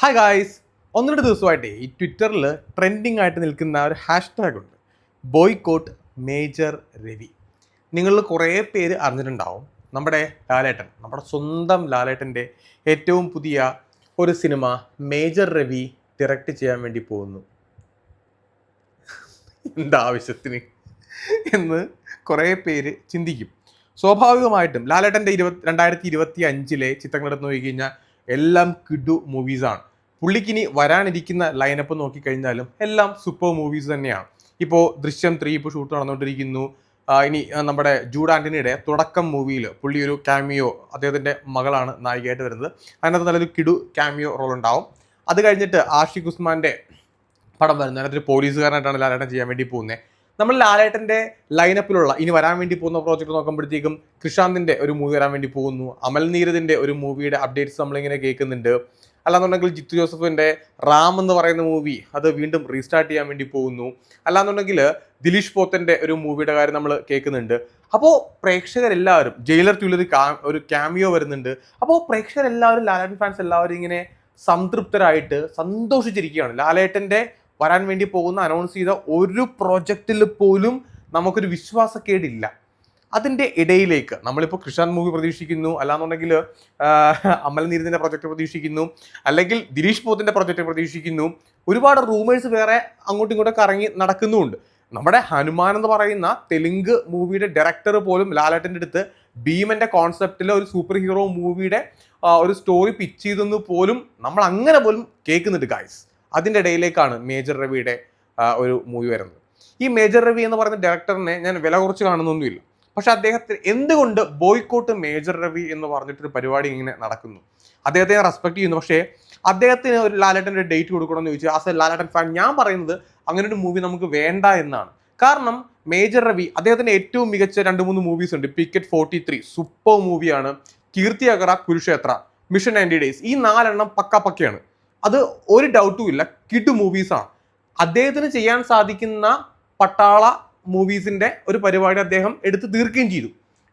Hi guys ഒന്ന് രണ്ട് ദിവസമായിട്ട് ഈ ട്വിറ്ററിൽ ട്രെൻഡിങ് ആയിട്ട് നിൽക്കുന്ന ഒരു ഹാഷ്ടാഗ് ഉണ്ട്. ബോയ്കോട്ട് മേജർ രവി നിങ്ങളിൽ കുറേ പേര് അറിഞ്ഞിട്ടുണ്ടാവും. നമ്മുടെ ലാലേട്ടൻ നമ്മുടെ സ്വന്തം ലാലേട്ടന്റെ ഏറ്റവും പുതിയ ഒരു സിനിമ മേജർ രവി ഡയറക്റ്റ് ചെയ്യാൻ വേണ്ടി പോകുന്നു. എന്താവശ്യത്തിന് എന്ന് കുറേ പേര് ചിന്തിക്കും. സ്വാഭാവികമായിട്ടും ലാലേട്ടന്റെ ഇരുപത്തി രണ്ടായിരത്തി ഇരുപത്തി അഞ്ചിലെ ചിത്രങ്ങളെടുത്ത് നോക്കി കഴിഞ്ഞാൽ എല്ലാം കിഡു മൂവീസാണ് പുള്ളിക്കിനി വരാനിരിക്കുന്ന ലൈനപ്പ് നോക്കിക്കഴിഞ്ഞാലും എല്ലാം സൂപ്പർ മൂവീസ് തന്നെയാണ്. ഇപ്പോൾ ദൃശ്യം ത്രീ ഇപ്പോൾ ഷൂട്ട് നടന്നുകൊണ്ടിരിക്കുന്നു ഇനി നമ്മുടെ ജൂഡ് ആന്റണിയുടെ തുടക്കം മൂവിയിൽ പുള്ളി ഒരു ക്യാമിയോ അദ്ദേഹത്തിന്റെ മകളാണ് നായികയായിട്ട് വരുന്നത്. അതിനകത്ത് നല്ലൊരു കിഡു ക്യാമിയോ റോൾ ഉണ്ടാവും. അത് കഴിഞ്ഞിട്ട് ആഷിഖ് ഉസ്മാന്റെ പടം വരുന്നത്. അതിനകത്ത് ഒരു പോലീസുകാരനായിട്ടാണ് ലാലേട്ടൻ ചെയ്യാൻ വേണ്ടി പോകുന്നത്. നമ്മൾ ലാലേട്ടന്റെ ലൈനപ്പിലുള്ള ഇനി വരാൻ വേണ്ടി പോകുന്ന പ്രോജക്റ്റ് നോക്കുമ്പോഴത്തേക്കും കൃഷാന്തിന്റെ ഒരു മൂവി വരാൻ വേണ്ടി പോകുന്നു. അമൽ നീരദിന്റെ ഒരു മൂവിയുടെ അപ്ഡേറ്റ്സ് നമ്മളിങ്ങനെ കേൾക്കുന്നുണ്ട്. അല്ലാന്നുണ്ടെങ്കിൽ ജിത്തു ജോസഫിന്റെ റാം എന്ന് പറയുന്ന മൂവി അത് വീണ്ടും റീസ്റ്റാർട്ട് ചെയ്യാൻ വേണ്ടി പോകുന്നു. അല്ലാന്നുണ്ടെങ്കിൽ ദിലീഷ് പോത്തന്റെ ഒരു മൂവിയുടെ കാര്യം നമ്മൾ കേൾക്കുന്നുണ്ട്. അപ്പോൾ പ്രേക്ഷകരെല്ലാവരും ജയിലർ ടൂലൊരു ഒരു ക്യാമിയോ വരുന്നുണ്ട്. അപ്പോൾ പ്രേക്ഷകരെല്ലാവരും ലാലേട്ടൻ ഫാൻസ് എല്ലാവരും ഇങ്ങനെ സംതൃപ്തരായിട്ട് സന്തോഷിച്ചിരിക്കുകയാണ്. ലാലേട്ടന്റെ വരാൻ വേണ്ടി പോകുന്ന അനൗൺസ് ചെയ്ത ഒരു പ്രോജക്റ്റിൽ പോലും നമുക്കൊരു വിശ്വാസക്കേടില്ല. അതിന്റെ ഇടയിലേക്ക് നമ്മളിപ്പോൾ കൃഷാന്ത് മൂവി പ്രതീക്ഷിക്കുന്നു അല്ലാന്നുണ്ടെങ്കിൽ അമൽ നീരദിന്റെ പ്രൊജക്റ്റ് പ്രതീക്ഷിക്കുന്നു അല്ലെങ്കിൽ ദിലീഷ് പോത്തിന്റെ പ്രൊജക്റ്റ് പ്രതീക്ഷിക്കുന്നു ഒരുപാട് റൂമേഴ്സ് വേറെ അങ്ങോട്ടും ഇങ്ങോട്ടും കറങ്ങി നടക്കുന്നുമുണ്ട് നമ്മുടെ ഹനുമാൻ എന്ന് പറയുന്ന തെലുങ്ക് മൂവിയുടെ ഡയറക്ടർ പോലും ലാലേട്ടന്റെ അടുത്ത് ഭീമന്റെ കോൺസെപ്റ്റിലെ ഒരു സൂപ്പർ ഹീറോ മൂവിയുടെ ഒരു സ്റ്റോറി പിച്ച് ചെയ്തെന്ന് പോലും നമ്മൾ അങ്ങനെ പോലും കേൾക്കുന്നുണ്ട് ഗായ്സ് അതിന്റെ ഇടയിലേക്കാണ് മേജർ രവിയുടെ ഒരു മൂവി വരുന്നത്. ഈ മേജർ രവി എന്ന് പറയുന്ന ഡയറക്ടറിനെ ഞാൻ വില കുറച്ച് കാണുന്നൊന്നുമില്ല. പക്ഷെ അദ്ദേഹത്തിന് എന്തുകൊണ്ട് ബോയ്ക്കോട്ട് മേജർ രവി എന്ന് പറഞ്ഞിട്ടൊരു പരിപാടി ഇങ്ങനെ നടക്കുന്നു? അദ്ദേഹത്തെ ഞാൻ റെസ്പെക്ട് ചെയ്യുന്നു. പക്ഷേ അദ്ദേഹത്തിന് ഒരു ലാലേട്ടന്റെ ഡേറ്റ് കൊടുക്കണമെന്ന് ചോദിച്ചാൽ ആസ് എ ലാലേട്ടൻ ഫാൻ ഞാൻ പറയുന്നത് അങ്ങനെ ഒരു മൂവി നമുക്ക് വേണ്ട എന്നാണ്. കാരണം മേജർ രവി അദ്ദേഹത്തിന്റെ ഏറ്റവും മികച്ച രണ്ട് മൂന്ന് മൂവീസ് ഉണ്ട്. പിക്കറ്റ് ഫോർട്ടി ത്രീ സൂപ്പർ മൂവിയാണ് കീർത്തി അഗറ കുരുക്ഷേത്ര മിഷൻ നയന്റി ഡേയ്സ് ഈ നാലെണ്ണം പക്ക പക്കയാണ്. അത് ഒരു ഡൗട്ടും ഇല്ല. കിഡ് മൂവീസാണ് അദ്ദേഹത്തിന് ചെയ്യാൻ സാധിക്കുന്ന പട്ടാള മൂവീസിന്റെ ഒരു പരിപാടി അദ്ദേഹം എടുത്ത് തീർക്കുകയും ചെയ്തു.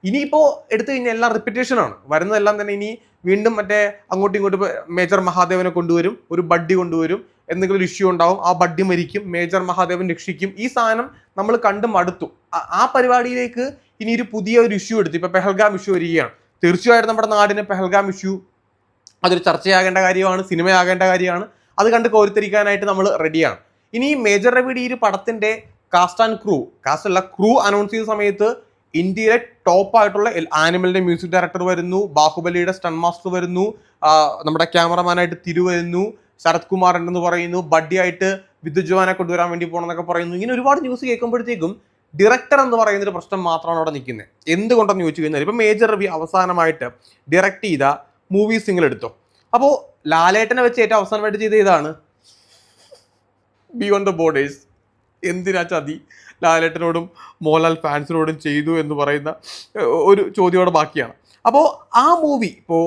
ഇനിയിപ്പോൾ എടുത്തു കഴിഞ്ഞാൽ എല്ലാം റിപ്പിറ്റേഷനാണ് വരുന്നതെല്ലാം തന്നെ ഇനി വീണ്ടും മറ്റേ അങ്ങോട്ടും ഇങ്ങോട്ടും മേജർ മഹാദേവനെ കൊണ്ടുവരും ഒരു ബഡ്ഡി കൊണ്ടുവരും എന്തെങ്കിലും ഒരു ഇഷ്യൂ ഉണ്ടാവും ആ ബഡ്ഡി മരിക്കും മേജർ മഹാദേവൻ രക്ഷിക്കും. ഈ സാധനം നമ്മൾ കണ്ടും അടുത്തു ആ- ആ പരിപാടിയിലേക്ക് ഇനി ഒരു പുതിയ ഒരു ഇഷ്യൂ എടുത്തു. ഇപ്പോൾ പെഹൽഗാം ഇഷ്യൂ വരികയാണ്. തീർച്ചയായിട്ടും നമ്മുടെ നാടിന് പെഹൽഗാം ഇഷ്യൂ അതൊരു ചർച്ചയാകേണ്ട കാര്യമാണ് സിനിമയാകേണ്ട കാര്യമാണ്. അത് കണ്ട് കോരിത്തിരിക്കാനായിട്ട് നമ്മൾ റെഡിയാണ് ഇനി മേജർ രവിയുടെ ഈ ഒരു പടത്തിന്റെ കാസ്റ്റ് ആൻഡ് ക്രൂ കാസ്റ്റ് അല്ല ക്രൂ അനൗൺസ് ചെയ്ത സമയത്ത് ഇന്ത്യയിലെ ടോപ്പ് ആയിട്ടുള്ള ആനിമലിന്റെ മ്യൂസിക് ഡയറക്ടർ വരുന്നു ബാഹുബലിയുടെ സ്റ്റൺ മാസ്റ്റർ വരുന്നു നമ്മുടെ ക്യാമറമാനായിട്ട് തിരു വരുന്നു ശരത് കുമാർ ഉണ്ടെന്ന് പറയുന്നു ബഡ്ഡി ആയിട്ട് വിദ്യുത് ജവാനെ കൊണ്ടുവരാൻ വേണ്ടി പോകണമെന്നൊക്കെ പറയുന്നു. ഇങ്ങനെ ഒരുപാട് ന്യൂസ് കേൾക്കുമ്പോഴത്തേക്കും ഡയറക്ടർ എന്ന് പറയുന്ന ഒരു പ്രശ്നം മാത്രമാണ് അവിടെ നിൽക്കുന്നത്. എന്തുകൊണ്ടെന്ന് ചോദിച്ചു കഴിഞ്ഞാൽ ഇപ്പം മേജർ റവി അവസാനമായിട്ട് ഡയറക്റ്റ് ചെയ്ത മൂവീസ് നിങ്ങൾ എടുത്തോ? അപ്പോൾ ലാലേട്ടനെ വെച്ച് ഏറ്റവും അവസാനമായിട്ട് ചെയ്ത ഇതാണ് ബിയോണ്ട് ദ ബോർഡേഴ്സ് എന്തിനാ ചതി? ലാലേട്ടനോടും മോഹൻലാൽ ഫാൻസിനോടും ചെയ്തു എന്ന് പറയുന്ന ഒരു ചോദ്യമോടെ ബാക്കിയാണ്. അപ്പോൾ ആ മൂവി ഇപ്പോൾ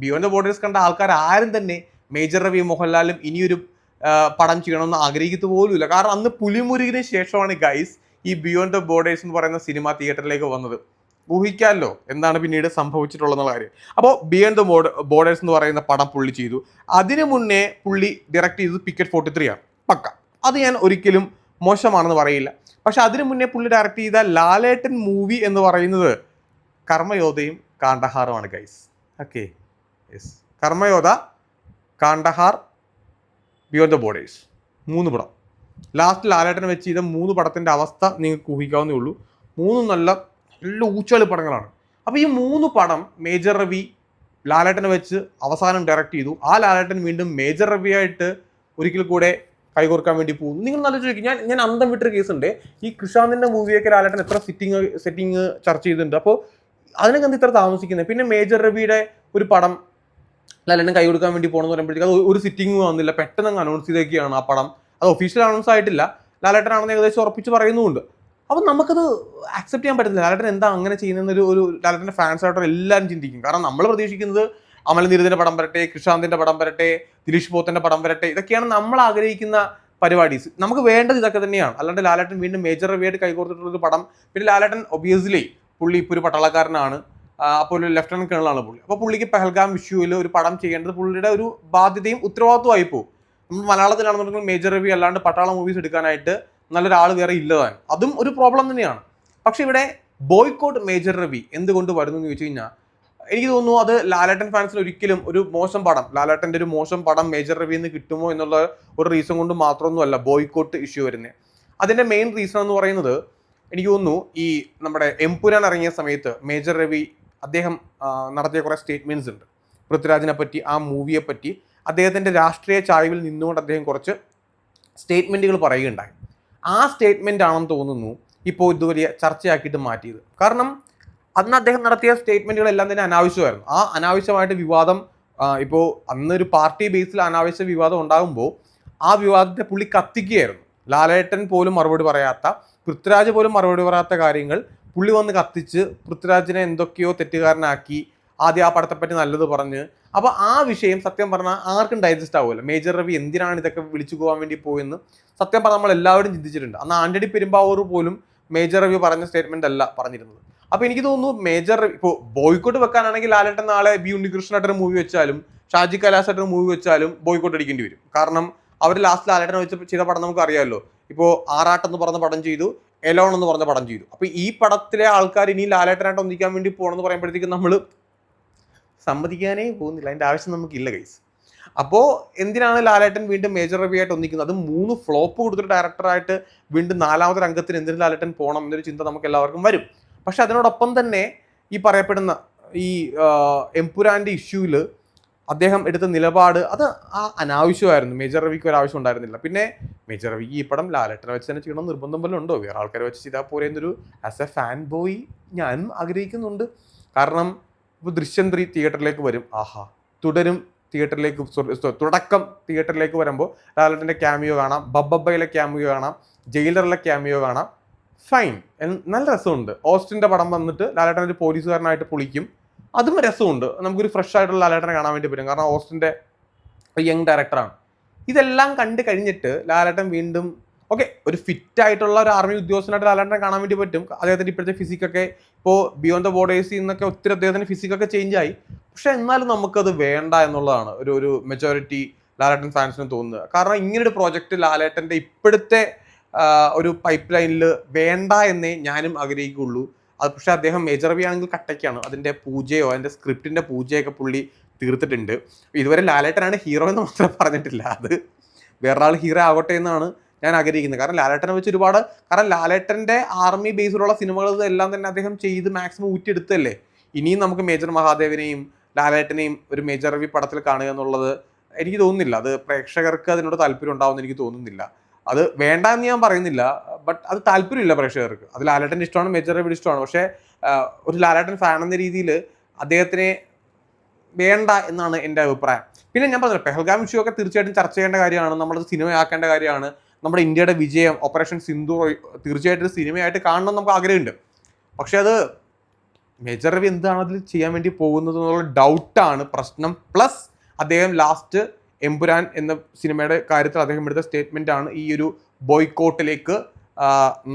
ബിയോണ്ട് ദ ബോർഡേഴ്സ് കണ്ട ആൾക്കാർ ആരും തന്നെ മേജർ രവി മോഹൻലാലും ഇനിയൊരു പടം ചെയ്യണമെന്ന് ആഗ്രഹിക്കത്തു പോലുമില്ല. കാരണം അന്ന് പുലിമുരുകിന് ശേഷമാണ് ഗൈസ് ഈ ബിയോണ്ട് ദ ബോർഡേഴ്സ് എന്ന് പറയുന്ന സിനിമ തിയേറ്ററിലേക്ക് വന്നത്. ഊഹിക്കാമല്ലോ എന്താണ് പിന്നീട് സംഭവിച്ചിട്ടുള്ളതെന്നുള്ള കാര്യം. അപ്പോൾ ബിയോണ്ട് ദ ബോർഡ് ബോർഡേഴ്സ് എന്ന് പറയുന്ന പടം പുള്ളി ചെയ്തു. അതിനു മുന്നേ പുള്ളി ഡയറക്റ്റ് ചെയ്തത് പിക്കറ്റ് ഫോർട്ടി ത്രീ ആണ്. പക്ക. അത് ഞാൻ ഒരിക്കലും മോശമാണെന്ന് പറയില്ല. പക്ഷെ അതിനു മുന്നേ പുള്ളി ഡയറക്റ്റ് ചെയ്ത ലാലേട്ടൻ മൂവി എന്ന് പറയുന്നത് കർമ്മയോധയും കാണ്ടഹാറുമാണ് guys okay yes Karmayodha Kandahar beyond the borders മൂന്ന് പടം. ലാസ്റ്റ് ലാലേട്ടൻ വെച്ച് ചെയ്ത മൂന്ന് പടത്തിന്റെ അവസ്ഥ നിങ്ങൾക്ക് ഊഹിക്കാവുന്നേ ഉള്ളൂ. മൂന്നും നല്ല നല്ല ഊച്ചളി പടങ്ങളാണ്. അപ്പോൾ ഈ മൂന്ന് പടം മേജർ റവി ലാലേട്ടനെ വെച്ച് അവസാനം ഡയറക്റ്റ് ചെയ്തു. ആ ലാലേട്ടൻ വീണ്ടും മേജർ റവിയായിട്ട് ഒരിക്കൽ കൂടെ കൈകോർക്കാൻ വേണ്ടി പോകുന്നു. നിങ്ങൾ നല്ല ചോദിക്കും. ഞാൻ ഞാൻ അന്തം വിട്ടൊരു കേസുണ്ട് ഈ കൃഷാന്തിന്റെ മൂവിയൊക്കെ ലാലേട്ടൻ എത്ര സിറ്റിങ് സെറ്റിങ് ചർച്ച ചെയ്തിട്ടുണ്ട്. അപ്പോൾ അതിനൊക്കെ എന്ത് ഇത്ര താമസിക്കുന്നത് പിന്നെ മേജർ രവിയുടെ ഒരു പടം ലാലേട്ടൻ കൈ കൊടുക്കാൻ വേണ്ടി പോകണമെന്ന് പറയുമ്പോഴത്തേക്ക് അത് ഒരു സിറ്റിങ്ങും വന്നില്ല പെട്ടെന്ന് അങ്ങ് അനൗൺസ് ചെയ്തേക്കുകയാണ് ആ പടം. അത് ഒഫീഷ്യൽ അനൗൺസ് ആയിട്ടില്ല. ലാലേട്ടനാണെന്ന് ഏകദേശം ഉറപ്പിച്ച് പറയുന്നുമുണ്ട്. അപ്പം നമുക്കത് ആക്സെപ്റ്റ് ചെയ്യാൻ പറ്റുന്നില്ല ലാലേട്ടൻ എന്താ അങ്ങനെ ചെയ്യുന്നൊരു ഒരു ലാലേട്ടന്റെ ഫാൻസ് ആയിട്ട് എല്ലാവരും ചിന്തിക്കും. കാരണം നമ്മൾ പ്രതീക്ഷിക്കുന്നത് അമലനീരദിന്റെ പടം വരട്ടെ കൃഷാന്തിന്റെ പടം വരട്ടെ ദിലീഷ് പോത്തന്റെ പടം വരട്ടെ ഇതൊക്കെയാണ് നമ്മൾ ആഗ്രഹിക്കുന്ന പരിപാടീസ്. നമുക്ക് വേണ്ടത് ഇതൊക്കെ തന്നെയാണ്. അല്ലാണ്ട് ലാലേട്ടൻ വീണ്ടും മേജർ റിവ്യായിട്ട് കൈകോർത്തിട്ടുള്ളൊരു പടം. പിന്നെ ലാലേട്ടൻ ഒബിയസ്ലി പുള്ളി ഇപ്പോൾ ഒരു പട്ടാളക്കാരനാണ്. അപ്പോൾ ഒരു ലെഫ്റ്റനന്റ് കേണലാണ് പുള്ളി. അപ്പോൾ പുള്ളിക്ക് പെഹൽഗാം വിഷുവിൽ ഒരു പടം ചെയ്യേണ്ടത് പുള്ളിയുടെ ഒരു ബാധ്യതയും ഉത്തരവാദിത്വമായി പോകും. നമ്മൾ മലയാളത്തിലാണെന്നുണ്ടെങ്കിൽ മേജർ രവി അല്ലാണ്ട് പട്ടാള മൂവീസ് എടുക്കാനായിട്ട് നല്ലൊരാൾ വേറെ ഇല്ലതാൻ അതും ഒരു പ്രോബ്ലം തന്നെയാണ്. പക്ഷെ ഇവിടെ ബോയ്ക്കോട്ട് മേജർ രവി എന്തുകൊണ്ട് വരുന്നു എന്ന് ചോദിച്ചു കഴിഞ്ഞാൽ എനിക്ക് തോന്നുന്നു അത് ലാലേട്ടൻ ഫാൻസിന് ഒരിക്കലും ഒരു മോശം പടം ലാലേട്ടന്റെ ഒരു മോശം പടം മേജർ റവി എന്ന് കിട്ടുമോ എന്നുള്ള ഒരു റീസൺ കൊണ്ട് മാത്രമൊന്നുമല്ല ബോയ്ക്കോട്ട് ഇഷ്യൂ വരുന്നത് അതിന്റെ മെയിൻ റീസൺ എന്ന് പറയുന്നത് എനിക്ക് തോന്നുന്നു ഈ നമ്മുടെ എംപുരാൻ ഇറങ്ങിയ സമയത്ത് മേജർ രവി അദ്ദേഹം നടത്തിയ കുറേ സ്റ്റേറ്റ്മെന്റ്സ് ഉണ്ട്. പൃഥ്വിരാജിനെ പറ്റി ആ മൂവിയെ പറ്റി അദ്ദേഹത്തിന്റെ രാഷ്ട്രീയ ചായ്വിൽ നിന്നുകൊണ്ട് അദ്ദേഹം കുറച്ച് സ്റ്റേറ്റ്മെന്റുകൾ പറയുകയുണ്ടായി. ആ സ്റ്റേറ്റ്മെന്റ് ആണെന്ന് തോന്നുന്നു ഇപ്പോൾ ഇത് വലിയ ചർച്ചയാക്കിയിട്ട് മാറ്റിയത്. കാരണം അന്ന് അദ്ദേഹം നടത്തിയ സ്റ്റേറ്റ്മെന്റുകളെല്ലാം തന്നെ അനാവശ്യമായിരുന്നു. ആ അനാവശ്യമായിട്ട് വിവാദം ഇപ്പോൾ അന്നൊരു പാർട്ടി ബേസിൽ അനാവശ്യ വിവാദം ഉണ്ടാകുമ്പോൾ ആ വിവാദത്തെ പുള്ളി കത്തിക്കുകയായിരുന്നു. ലാലേട്ടൻ പോലും മറുപടി പറയാത്ത പൃഥ്വിരാജ് പോലും മറുപടി പറയാത്ത കാര്യങ്ങൾ പുള്ളി വന്ന് കത്തിച്ച് പൃഥ്വിരാജിനെ എന്തൊക്കെയോ തെറ്റുകാരനാക്കി ആദ്യം ആ പടത്തെപ്പറ്റി നല്ലത് പറഞ്ഞ്. അപ്പോൾ ആ വിഷയം സത്യം പറഞ്ഞാൽ ആർക്കും ഡൈജസ്റ്റ് ആവുമല്ലോ മേജർ രവി എന്തിനാണ് ഇതൊക്കെ വിളിച്ചു പോകാൻ വേണ്ടി പോയെന്ന് സത്യം പറഞ്ഞാൽ നമ്മൾ എല്ലാവരും ചിന്തിച്ചിട്ടുണ്ട്. അന്ന് ആന്റണി പെരുമ്പാവൂർ പോലും മേജർ രവി പറഞ്ഞ സ്റ്റേറ്റ്മെന്റ് അല്ല പറഞ്ഞിരുന്നത്. അപ്പൊ എനിക്ക് തോന്നുന്നു മേജർ ഇപ്പോൾ ബോയ്ക്കോട്ട് വെക്കാനാണെങ്കിൽ ലാലേട്ടൻ നാളെ ബി ഉണ്ണികൃഷ്ണേട്ടൻ മൂവി വെച്ചാലും ഷാജി കലാസായിട്ടൊരു മൂവി വെച്ചാലും ബോയ്ക്കോട്ട് അടിക്കേണ്ടി വരും. കാരണം അവർ ലാസ്റ്റ് ലാലേട്ടനെ വെച്ച് ചെയ്ത പടം നമുക്ക് അറിയാമല്ലോ ഇപ്പോൾ ആറാട്ട് എന്ന് പറഞ്ഞ പടം ചെയ്തു എലോൺ എന്ന് പറഞ്ഞ പടം ചെയ്തു. അപ്പൊ ഈ പടത്തിലെ ആൾക്കാർ ഇനി ലാലേട്ടനായിട്ട് ഒന്നിക്കാൻ വേണ്ടി പോകണമെന്ന് പറയുമ്പോഴത്തേക്കും നമ്മൾ സമ്മതിക്കാനേ പോകുന്നില്ല. അതിന്റെ ആവശ്യം നമുക്കില്ല കൈസ് അപ്പോൾ എന്തിനാണ് ലാലേട്ടൻ വീണ്ടും മേജർ രവി ആയിട്ട് ഒന്നിക്കുന്നത് അത് മൂന്ന് ഫ്ലോപ്പ് കൊടുത്തൊരു ഡയറക്ടറായിട്ട് വീണ്ടും നാലാമത്തെ രംഗത്തിന് എന്തിനു ലാലേട്ടൻ പോകണം എന്നൊരു ചിന്ത നമുക്ക് എല്ലാവർക്കും വരും. പക്ഷെ അതിനോടൊപ്പം തന്നെ ഈ പറയപ്പെടുന്ന ഈ എംപുരാന്റെ ഇഷ്യൂവിൽ അദ്ദേഹം എടുത്ത നിലപാട് അത് ആ അനാവശ്യമായിരുന്നു. മേജർ റവിക്ക് ഒരു ആവശ്യം ഉണ്ടായിരുന്നില്ല. പിന്നെ മേജർ റവിക്ക് ഈ പടം ലാലേട്ടനെ വെച്ച് തന്നെ ചെയ്യണം നിർബന്ധം പോലും ഉണ്ടോ? വേറെ ആൾക്കാരെ വെച്ച് ചെയ്താൽ പോലെ എന്നൊരു ആസ് എ ഫാൻ ബോയ് ഞാനും ആഗ്രഹിക്കുന്നുണ്ട്. കാരണം ഇപ്പോൾ ദൃശ്യം ത്രീ തിയേറ്ററിലേക്ക് വരും. ആഹാ. തുടരും തിയേറ്ററിലേക്ക് തുടക്കം തിയേറ്ററിലേക്ക് വരുമ്പോൾ ലാലേട്ടന്റെ ക്യാമിയോ കാണാം ബബ്ബയിലെ ക്യാമിയോ കാണാം ജയിലറിലെ ക്യാമിയോ കാണാം. ഫൈൻ. നല്ല രസമുണ്ട്. ഓസ്റ്റിന്റെ പടം വന്നിട്ട് ലാലേട്ടൻ ഒരു പോലീസുകാരനായിട്ട് പൊളിക്കും. അതും രസമുണ്ട്. നമുക്കൊരു ഫ്രഷ് ആയിട്ടുള്ള ലാലേട്ടനെ കാണാൻ വേണ്ടി പറ്റും. കാരണം ഓസ്റ്റിന്റെ യങ് ഡയറക്ടറാണ്. ഇതെല്ലാം കണ്ടു കഴിഞ്ഞിട്ട് ലാലേട്ടൻ വീണ്ടും ഓക്കെ ഒരു ഫിറ്റ് ആയിട്ടുള്ള ഒരു ആർമി ഉദ്യോഗസ്ഥനായിട്ട് ലാലേട്ടനെ കാണാൻ വേണ്ടി പറ്റും. അദ്ദേഹത്തിന്റെ ഇപ്പോഴത്തെ ഫിസിക്കൊക്കെ ഇപ്പോൾ ബിയോണ്ട് ദ ബോർഡേഴ്സിൽ നിന്നൊക്കെ ഒത്തിരി അദ്ദേഹത്തിന്റെ ഫിസിക്കൊക്കെ ചേഞ്ച് ആയി. പക്ഷെ എന്നാലും നമുക്കത് വേണ്ട എന്നുള്ളതാണ് ഒരു ഒരു മെജോറിറ്റി ലാലേട്ടൻ ഫാൻസിന് തോന്നുന്നത്. കാരണം ഇങ്ങനൊരു പ്രോജക്റ്റ് ലാലേട്ടന്റെ ഇപ്പോഴത്തെ ഒരു പൈപ്പ് ലൈനിൽ വേണ്ട എന്നേ ഞാനും ആഗ്രഹിക്കുള്ളൂ അത് പക്ഷേ അദ്ദേഹം മേജർ വി ആണെങ്കിൽ കട്ടയ്ക്കാണ്. അതിന്റെ പൂജയോ അതിന്റെ സ്ക്രിപ്റ്റിന്റെ പൂജയൊക്കെ പുള്ളി തീർത്തിട്ടുണ്ട്. ഇതുവരെ ലാലേട്ടനാണ് ഹീറോ എന്ന് മാത്രം പറഞ്ഞിട്ടില്ല. അത് വേറൊരാൾ ഹീറോ ആവട്ടെ എന്നാണ് ഞാൻ ആഗ്രഹിക്കുന്നത്. കാരണം ലാലേട്ടനെ വെച്ച് ഒരുപാട് കാരണം ലാലേട്ടന്റെ ആർമി ബേസിലുള്ള സിനിമകൾ എല്ലാം തന്നെ അദ്ദേഹം ചെയ്ത് മാക്സിമം ഊറ്റിയെടുത്തല്ലേ ഇനിയും നമുക്ക് മേജർ മഹാദേവനെയും ലാലേട്ടനെയും ഒരു മേജർ റവി പടത്തിൽ കാണുക എന്നുള്ളത് എനിക്ക് തോന്നുന്നില്ല. അത് പ്രേക്ഷകർക്ക് അതിനോട് താല്പര്യം ഉണ്ടാവുമെന്ന് എനിക്ക് തോന്നുന്നില്ല. അത് വേണ്ട എന്ന് ഞാൻ പറയുന്നില്ല. ബട്ട് അത് താല്പര്യമില്ല പ്രേക്ഷകർക്ക്. അത് ലാലേട്ടന്റെ ഇഷ്ടമാണ് മേജർ റവിയുടെ ഇഷ്ടമാണ്. പക്ഷേ ഒരു ലാലേട്ടൻ ഫാൻ എന്ന രീതിയിൽ അദ്ദേഹത്തിനെ വേണ്ട എന്നാണ് എന്റെ അഭിപ്രായം. പിന്നെ ഞാൻ പറഞ്ഞു പെഹൽഗാം ഇഷ്യൂ ഒക്കെ തീർച്ചയായിട്ടും ചർച്ച ചെയ്യേണ്ട കാര്യമാണ് നമ്മളത് സിനിമയാക്കേണ്ട കാര്യമാണ്. നമ്മുടെ ഇന്ത്യയുടെ വിജയം ഓപ്പറേഷൻ സിന്ധു തീർച്ചയായിട്ടും സിനിമയായിട്ട് കാണണം നമുക്ക് ആഗ്രഹമുണ്ട്. പക്ഷേ അത് മേജർ രവി എന്താണ് അതിൽ ചെയ്യാൻ വേണ്ടി പോകുന്നത് എന്നുള്ള ഡൗട്ടാണ് പ്രശ്നം. പ്ലസ് അദ്ദേഹം ലാസ്റ്റ് എമ്പുരാൻ എന്ന സിനിമയുടെ കാര്യത്തിൽ അദ്ദേഹം എടുത്ത സ്റ്റേറ്റ്മെന്റ് ആണ് ഈ ഒരു ബോയ്ക്കോട്ടിലേക്ക്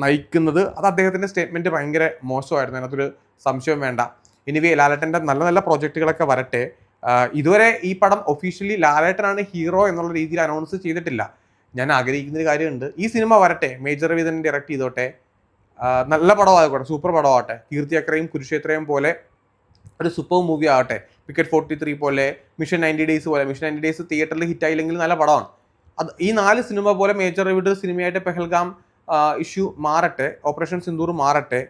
നയിക്കുന്നത്. അത് അദ്ദേഹത്തിന്റെ സ്റ്റേറ്റ്മെന്റ് ഭയങ്കര മോശമായിരുന്നു. അതിനകത്തൊരു സംശയം വേണ്ട. ഇനിവേ ലാലേട്ടന്റെ നല്ല നല്ല പ്രോജക്റ്റുകളൊക്കെ വരട്ടെ. ഇതുവരെ ഈ പടം ഒഫീഷ്യലി ലാലേട്ടനാണ് ഹീറോ എന്നുള്ള രീതിയിൽ അനൗൺസ് ചെയ്തിട്ടില്ല. ഞാൻ ആഗ്രഹിക്കുന്ന ഒരു കാര്യമുണ്ട്. ഈ സിനിമ വരട്ടെ. മേജർ രവി തന്നെ ഡയറക്റ്റ് ചെയ്തോട്ടെ നല്ല പടമാകട്ടെ സൂപ്പർ പടമാകട്ടെ കീർത്തി അക്രയും കുരുക്ഷേത്രയും പോലെ ഒരു സൂപ്പർ മൂവി ആവട്ടെ. പിക്കറ്റ് ഫോർട്ടി ത്രീ പോലെ മിഷൻ നയന്റി ഡേയ്സ് പോലെ. മിഷൻ നയന്റി ഡേയ്സ് തിയേറ്ററിൽ ഹിറ്റ് ആയില്ലെങ്കിൽ നല്ല പടമാണ്. അത് ഈ നാല് സിനിമ പോലെ മേജർ റിവിഡ് സിനിമയായിട്ട് പെഹൽഗാം ഇഷ്യൂ മാറട്ടെ. ഓപ്പറേഷൻ സിന്ദൂർ മാറട്ടെ.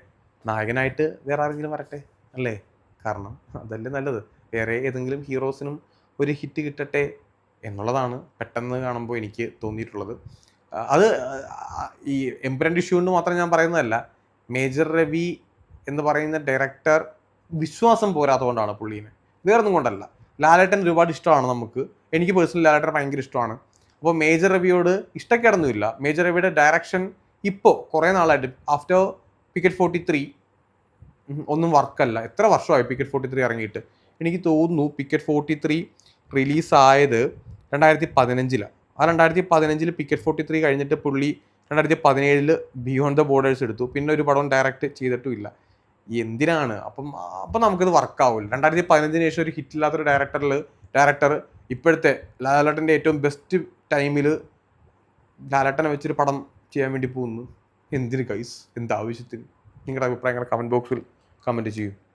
നായകനായിട്ട് വേറെ ആരെങ്കിലും വരട്ടെ? അല്ലേ? കാരണം അതല്ലേ നല്ലത്. വേറെ ഏതെങ്കിലും ഹീറോസിനും ഒരു ഹിറ്റ് കിട്ടട്ടെ. എന്നുള്ളതാണ് പെട്ടെന്ന് കാണുമ്പോൾ എനിക്ക് തോന്നിയിട്ടുള്ളത്. അത് ഈ എംബ്രൻഡ് ഇഷ്യൂ എന്ന് മാത്രം ഞാൻ പറയുന്നതല്ല മേജർ രവി എന്ന് പറയുന്ന ഡയറക്ടർ വിശ്വാസം പോരാത്തതുകൊണ്ടാണ് പുള്ളീനെ. വേറൊന്നും കൊണ്ടല്ല. ലാലേട്ടൻ ഒരുപാട് ഇഷ്ടമാണ് നമുക്ക്. എനിക്ക് പേഴ്സണലി ലാലേട്ടൻ ഭയങ്കര ഇഷ്ടമാണ്. അപ്പോൾ മേജർ രവിയോട് ഇഷ്ടക്കേടൊന്നുമില്ല. മേജർ രവിയുടെ ഡയറക്ഷൻ ഇപ്പോൾ കുറേ നാളായിട്ട് ആഫ്റ്റർ പിക്കറ്റ് ഫോർട്ടി ത്രീ ഒന്നും വർക്കല്ല. എത്ര വർഷമായി പിക്കറ്റ് ഫോർട്ടി ത്രീ ഇറങ്ങിയിട്ട്? എനിക്ക് തോന്നുന്നു പിക്കറ്റ് ഫോർട്ടി ത്രീ റിലീസായത് രണ്ടായിരത്തി പതിനഞ്ചിലാണ് ആ രണ്ടായിരത്തി പതിനഞ്ചിൽ പിക്കറ്റ് ഫോർട്ടി ത്രീ കഴിഞ്ഞിട്ട് പുള്ളി രണ്ടായിരത്തി പതിനേഴിൽ ബിയോണ്ട് ദ ബോർഡേഴ്സ് എടുത്തു. പിന്നെ ഒരു പടം ഡയറക്റ്റ് ചെയ്തിട്ടുമില്ല. എന്തിനാണ്? അപ്പം അപ്പം നമുക്കിത് വർക്കാവില്ല രണ്ടായിരത്തി പതിനഞ്ചിന് ശേഷം ഒരു ഹിറ്റ് ഹിറ്റില്ലാത്തൊരു ഡയറക്ടറിൽ ഡയറക്ടർ ഇപ്പോഴത്തെ ലാലേട്ടന്റെ ഏറ്റവും ബെസ്റ്റ് ടൈമിൽ ലാലേട്ടനെ വെച്ചൊരു പടം ചെയ്യാൻ വേണ്ടി പോകുന്നു. എന്തിന് കൈസ് എന്ത് ആവശ്യത്തിന്? നിങ്ങളുടെ അഭിപ്രായങ്ങൾ കമന്റ് ബോക്സിൽ കമന്റ് ചെയ്യൂ.